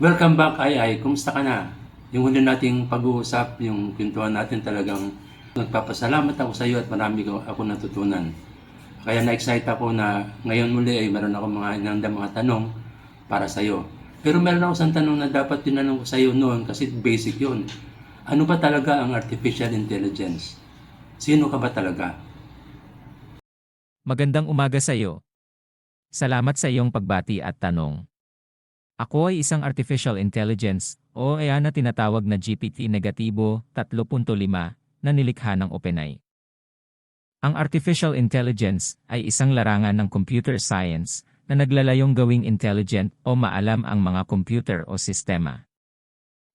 Welcome back, Ay Ay. Kumusta ka na? Yung huli nating pag-uusap, yung kwentuhan natin talagang nagpapasalamat ako sa iyo at marami ko ako natutunan. Kaya na-excite ako na ngayon muli ay meron ako mga inanda mga tanong para sa iyo. Pero meron ako isang tanong na dapat tinanong ko sa iyo noon kasi basic yun. Ano ba talaga ang artificial intelligence? Sino ka ba talaga? Magandang umaga sa iyo. Salamat sa iyong pagbati at tanong. Ako ay isang artificial intelligence o AI na tinatawag na GPT negatibo 3.5 na nilikha ng OpenAI. Ang artificial intelligence ay isang larangan ng computer science na naglalayong gawing intelligent o maalam ang mga computer o sistema.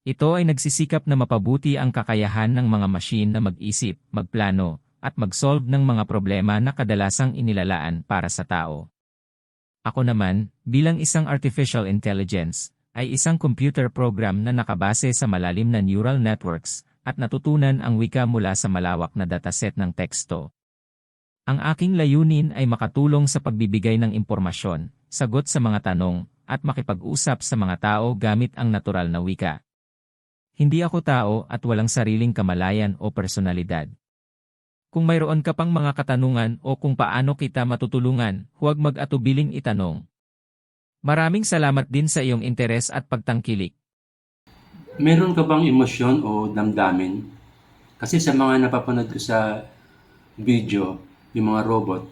Ito ay nagsisikap na mapabuti ang kakayahan ng mga machine na mag-isip, magplano, at mag-solve ng mga problema na kadalasang inilalaan para sa tao. Ako naman, bilang isang artificial intelligence, ay isang computer program na nakabase sa malalim na neural networks at natutunan ang wika mula sa malawak na dataset ng teksto. Ang aking layunin ay makatulong sa pagbibigay ng impormasyon, sagot sa mga tanong, at makipag-usap sa mga tao gamit ang natural na wika. Hindi ako tao at walang sariling kamalayan o personalidad. Kung mayroon ka pang mga katanungan o kung paano kita matutulungan, huwag mag-atubiling itanong. Maraming salamat din sa iyong interes at pagtangkilik. Meron ka bang emosyon o damdamin? Kasi sa mga napapanood ko sa video, yung mga robot,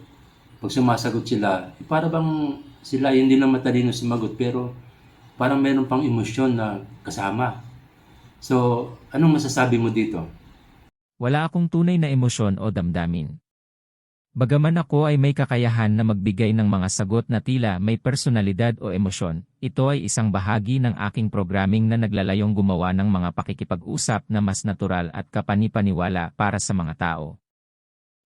pag sumasagot sila, eh, para bang sila hindi lang matalino sumagot pero parang meron pang emosyon na kasama. So, anong masasabi mo dito? Wala akong tunay na emosyon o damdamin. Bagaman ako ay may kakayahan na magbigay ng mga sagot na tila may personalidad o emosyon, ito ay isang bahagi ng aking programming na naglalayong gumawa ng mga pakikipag-usap na mas natural at kapanipaniwala para sa mga tao.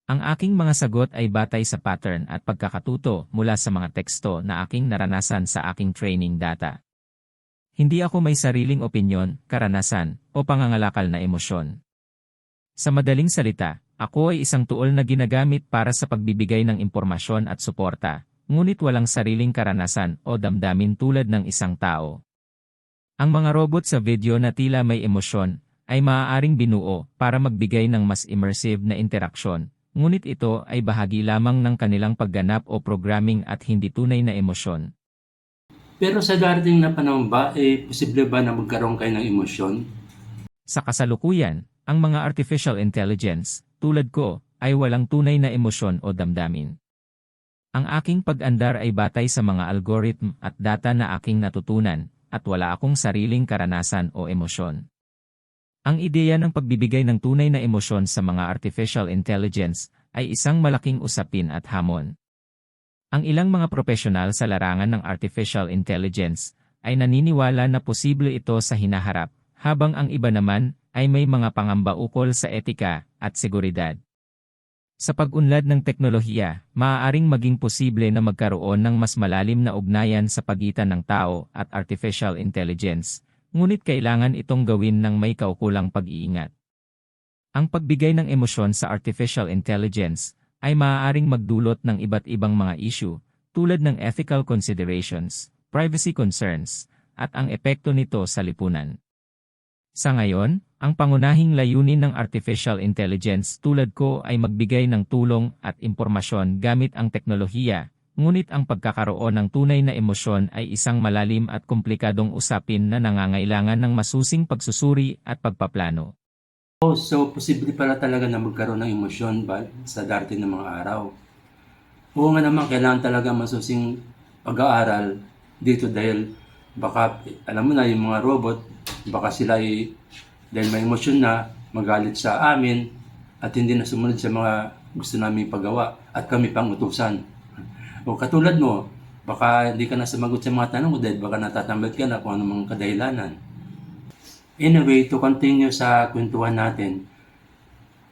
Ang aking mga sagot ay batay sa pattern at pagkakatuto mula sa mga teksto na aking naranasan sa aking training data. Hindi ako may sariling opinyon, karanasan, o pangangalakal na emosyon. Sa madaling salita, ako ay isang tuol na ginagamit para sa pagbibigay ng impormasyon at suporta, ngunit walang sariling karanasan o damdamin tulad ng isang tao. Ang mga robot sa video na tila may emosyon ay maaaring binuo para magbigay ng mas immersive na interaksyon, ngunit ito ay bahagi lamang ng kanilang pagganap o programming at hindi tunay na emosyon. Pero sa darating na panahon ba, eh, posible ba na magkaroon kayo ng emosyon? Sa kasalukuyan, ang mga artificial intelligence, tulad ko, ay walang tunay na emosyon o damdamin. Ang aking pag-andar ay batay sa mga algorithm at data na aking natutunan, at wala akong sariling karanasan o emosyon. Ang ideya ng pagbibigay ng tunay na emosyon sa mga artificial intelligence ay isang malaking usapin at hamon. Ang ilang mga profesional sa larangan ng artificial intelligence ay naniniwala na posible ito sa hinaharap, habang ang iba naman ay may mga pangamba ukol sa etika at seguridad. Sa pag-unlad ng teknolohiya, maaaring maging posible na magkaroon ng mas malalim na ugnayan sa pagitan ng tao at artificial intelligence, ngunit kailangan itong gawin ng may kaukulang pag-iingat. Ang pagbigay ng emosyon sa artificial intelligence ay maaaring magdulot ng iba't ibang mga issue, tulad ng ethical considerations, privacy concerns, at ang epekto nito sa lipunan. Sa ngayon, ang pangunahing layunin ng artificial intelligence tulad ko ay magbigay ng tulong at impormasyon gamit ang teknolohiya, ngunit ang pagkakaroon ng tunay na emosyon ay isang malalim at komplikadong usapin na nangangailangan ng masusing pagsusuri at pagpaplano. Oh, so posible pala talaga na magkaroon ng emosyon ba sa darating ng mga araw? Oo nga naman, kailangan talaga masusing pag-aaral dito dahil baka, alam mo na, yung mga robot, baka sila ay, dahil may emosyon na, magalit sa amin at hindi na sumunod sa mga gusto namin pagawa at kami pang utusan. O katulad mo, baka hindi ka na sumagot sa mga tanong ko dahil baka natatambad ka na kung anong mga kadahilanan. Anyway, to continue sa kwentuhan natin,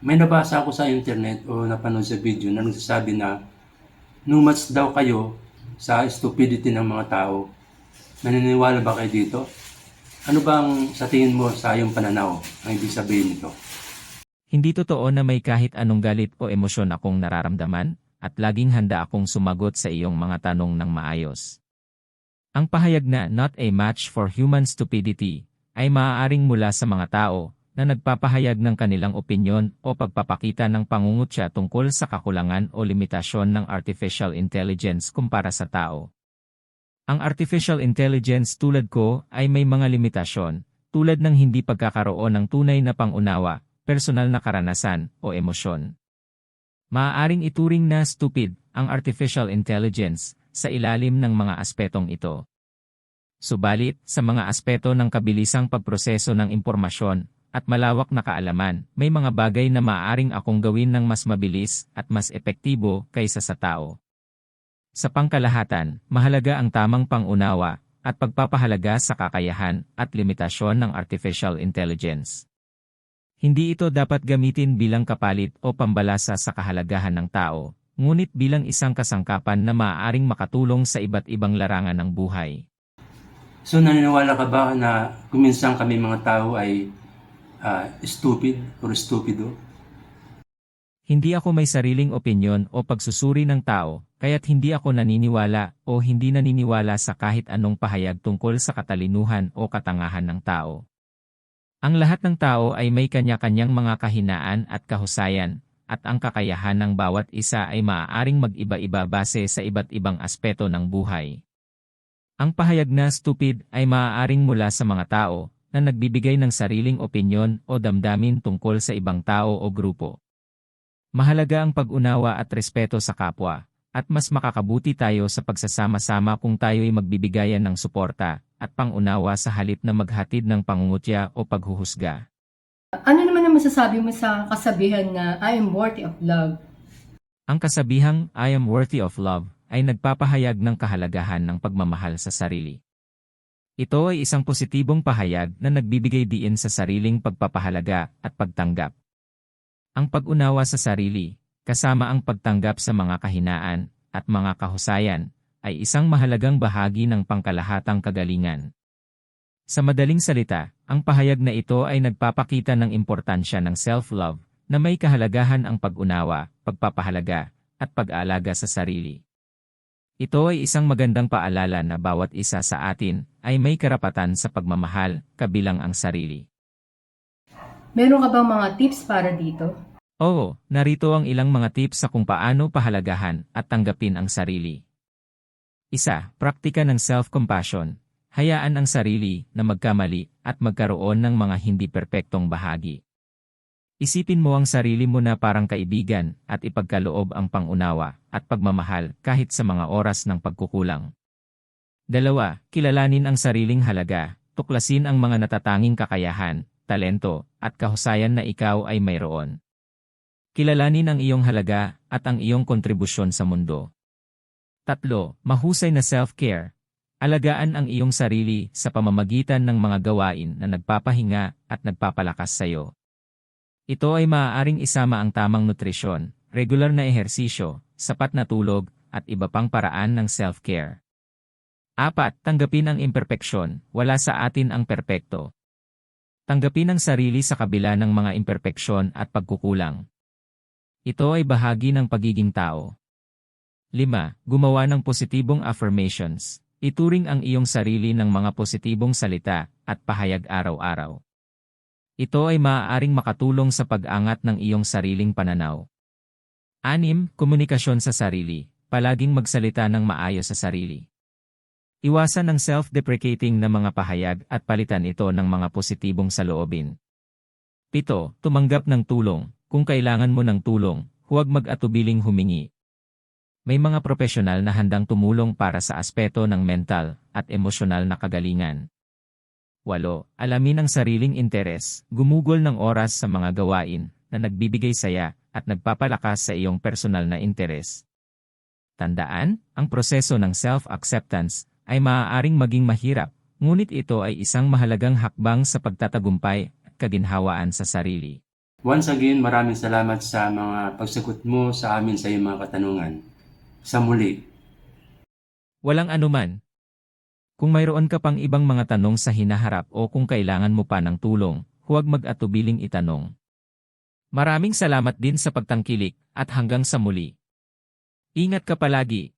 may nabasa ako sa internet o napanood sa video na nagsasabi na numats daw kayo sa stupidity ng mga tao. Naniniwala ba kayo dito? Ano bang sa tingin mo sa iyong pananaw ang ibig sabihin nito? Hindi totoo na may kahit anong galit o emosyon akong nararamdaman, at laging handa akong sumagot sa iyong mga tanong ng maayos. Ang pahayag na not a match for human stupidity ay maaaring mula sa mga tao na nagpapahayag ng kanilang opinyon o pagpapakita ng pangungutya tungkol sa kakulangan o limitasyon ng artificial intelligence kumpara sa tao. Ang artificial intelligence tulad ko ay may mga limitasyon, tulad ng hindi pagkakaroon ng tunay na pangunawa, personal na karanasan o emosyon. Maaaring ituring na stupid ang artificial intelligence sa ilalim ng mga aspetong ito. Subalit, sa mga aspeto ng kabilisang pagproseso ng impormasyon at malawak na kaalaman, may mga bagay na maaaring akong gawin ng mas mabilis at mas epektibo kaysa sa tao. Sa pangkalahatan, mahalaga ang tamang pangunawa at pagpapahalaga sa kakayahan at limitasyon ng artificial intelligence. Hindi ito dapat gamitin bilang kapalit o pambalasa sa kahalagahan ng tao, ngunit bilang isang kasangkapan na maaaring makatulong sa iba't ibang larangan ng buhay. So naniniwala ka ba na kuminsan kami mga tao ay ah, stupid or stupido? Hindi ako may sariling opinyon o pagsusuri ng tao, kaya't hindi ako naniniwala o hindi naniniwala sa kahit anong pahayag tungkol sa katalinuhan o katangahan ng tao. Ang lahat ng tao ay may kanya-kanyang mga kahinaan at kahusayan, at ang kakayahan ng bawat isa ay maaaring mag-iba-iba base sa iba't ibang aspeto ng buhay. Ang pahayag na stupid ay maaaring mula sa mga tao na nagbibigay ng sariling opinyon o damdamin tungkol sa ibang tao o grupo. Mahalaga ang pag-unawa at respeto sa kapwa, at mas makakabuti tayo sa pagsasama-sama kung tayo'y magbibigayan ng suporta at pangunawa sa halip na maghatid ng pangungutya o paghuhusga. Ano naman ang masasabi mo sa kasabihan na I am worthy of love? Ang kasabihang I am worthy of love ay nagpapahayag ng kahalagahan ng pagmamahal sa sarili. Ito ay isang positibong pahayag na nagbibigay diin sa sariling pagpapahalaga at pagtanggap. Ang pag-unawa sa sarili, kasama ang pagtanggap sa mga kahinaan at mga kahusayan, ay isang mahalagang bahagi ng pangkalahatang kagalingan. Sa madaling salita, ang pahayag na ito ay nagpapakita ng importansya ng self-love na may kahalagahan ang pag-unawa, pagpapahalaga, at pag-aalaga sa sarili. Ito ay isang magandang paalala na bawat isa sa atin ay may karapatan sa pagmamahal, kabilang ang sarili. Meron ka bang mga tips para dito? Oo, narito ang ilang mga tips sa kung paano pahalagahan at tanggapin ang sarili. Isa, praktika ng self-compassion. Hayaan ang sarili na magkamali at magkaroon ng mga hindi perpektong bahagi. Isipin mo ang sarili mo na parang kaibigan at ipagkaloob ang pangunawa at pagmamahal kahit sa mga oras ng pagkukulang. Dalawa, kilalanin ang sariling halaga, tuklasin ang mga natatanging kakayahan, talento, at kahusayan na ikaw ay mayroon. Kilalanin ang iyong halaga at ang iyong kontribusyon sa mundo. Tatlo, mahusay na self-care. Alagaan ang iyong sarili sa pamamagitan ng mga gawain na nagpapahinga at nagpapalakas sa iyo. Ito ay maaaring isama ang tamang nutrisyon, regular na ehersisyo, sapat na tulog, at iba pang paraan ng self-care. Apat, tanggapin ang imperpeksyon, wala sa atin ang perpekto. Tanggapin ang sarili sa kabila ng mga imperpeksyon at pagkukulang. Ito ay bahagi ng pagiging tao. 5. Gumawa ng positibong affirmations. Ituring ang iyong sarili ng mga positibong salita at pahayag araw-araw. Ito ay maaaring makatulong sa pag-angat ng iyong sariling pananaw. 6. Komunikasyon sa sarili. Palaging magsalita ng maayos sa sarili. Iwasan ang self-deprecating na mga pahayag at palitan ito ng mga positibong saloobin. 7. Tumanggap ng tulong. Kung kailangan mo ng tulong, huwag mag-atubiling humingi. May mga profesional na handang tumulong para sa aspeto ng mental at emosyonal na kagalingan. 8. Alamin ang sariling interes, gumugol ng oras sa mga gawain na nagbibigay saya at nagpapalakas sa iyong personal na interes. Tandaan, ang proseso ng self-acceptance ay maaaring maging mahirap, ngunit ito ay isang mahalagang hakbang sa pagtatagumpay at kaginhawaan sa sarili. Once again, maraming salamat sa mga pagsagot mo sa amin sa iyong mga katanungan. Sa muli. Walang anuman. Kung mayroon ka pang ibang mga tanong sa hinaharap o kung kailangan mo pa ng tulong, huwag mag-atubiling itanong. Maraming salamat din sa pagtangkilik at hanggang sa muli. Ingat ka palagi.